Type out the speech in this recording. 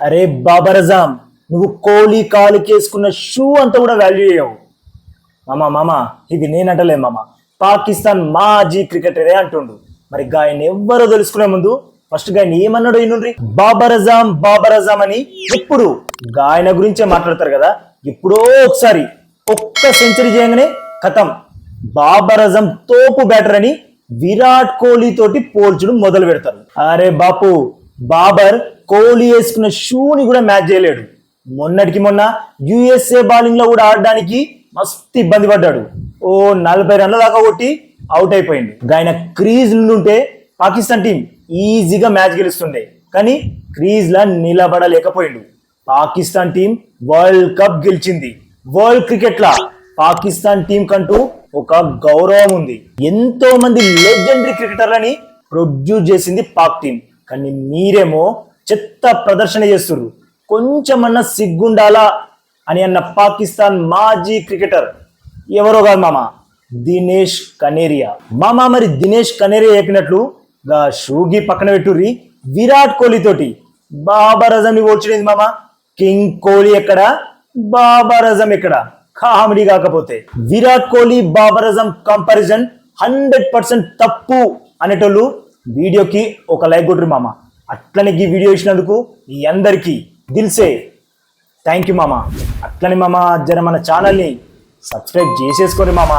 అరే బాబరజాం నువ్వు కోహ్లీ కాలు కేసుకున్న షూ అంతా కూడా వాల్యూ చేయవు మామ మామ ఇది నేనంటలే మామ. పాకిస్తాన్ మాజీ క్రికెటరే అంటుండు. మరి గాయన ఎవ్వరో తెలుసుకునే ముందు ఫస్ట్ గాయన ఏమన్నాడు ఈనుండ్రి బాబర్ బాబరజాం అని ఎప్పుడు గాయన గురించే మాట్లాడతారు కదా? ఎప్పుడో ఒకసారి ఒక్క సెంచరీ చేయగానే కథం బాబర్ అజం తోపు బ్యాటర్ అని విరాట్ కోహ్లీ తోటి పోల్చడం మొదలు పెడతారు. అరే బాపు బాబర్ కోహ్లీ వేసుకున్న షూని కూడా మ్యాచ్ చేయలేడు. మొన్నటికి మొన్న యుఎస్ఏ బౌలింగ్లో కూడా ఆడడానికి మస్తు ఇబ్బంది పడ్డాడు. ఓ నలభై రన్ల దాకా కొట్టి అవుట్ అయిపోయింది. ఆయన క్రీజ్ ఉంటే పాకిస్తాన్ టీం ఈజీగా మ్యాచ్ గెలుస్తుండే. కానీ క్రీజ్ లా నిలబడలేకపోయిండు. పాకిస్తాన్ టీం వరల్డ్ కప్ గెలిచింది. వరల్డ్ క్రికెట్ లా పాకిస్తాన్ టీం కంటూ ఒక గౌరవం ఉంది. ఎంతో మంది లెజెండరీ క్రికెటర్లని ప్రొడ్యూస్ చేసింది పాక్ టీం కానీ మీరేమో చెత్త ప్రదర్శన చేస్తుర్రు. కొంచెమన్నా సిగ్గుండాలా అని అన్న పాకిస్తాన్ మాజీ క్రికెటర్. ఎవరో కాదు మామ? దినేష్ కనేరియా. మామ మరి దినేష్ కనేరియా చెప్పినట్లు గా షూగి పక్కన పెట్టుర్రి విరాట్ కోహ్లీ తోటి. బాబర్ అజం ఓడ్చడింది మామ? కింగ్ కోహ్లీ ఎక్కడ? బాబర్ అజం ఎక్కడ? కామెడీ కాకపోతే. Virat Kohli Babar Azam comparison hundred percent తప్పు అనేటోళ్ళు వీడియోకి ఒక లైక్ కొట్టురు మామ. అట్లనే ఈ వీడియో ఇచ్చినందుకు మీ అందరికీ దిల్సే. థ్యాంక్ యూ మామ. అట్లనే మామ జర మన ఛానల్ని సబ్స్క్రైబ్ చేసేసుకోండి మామ.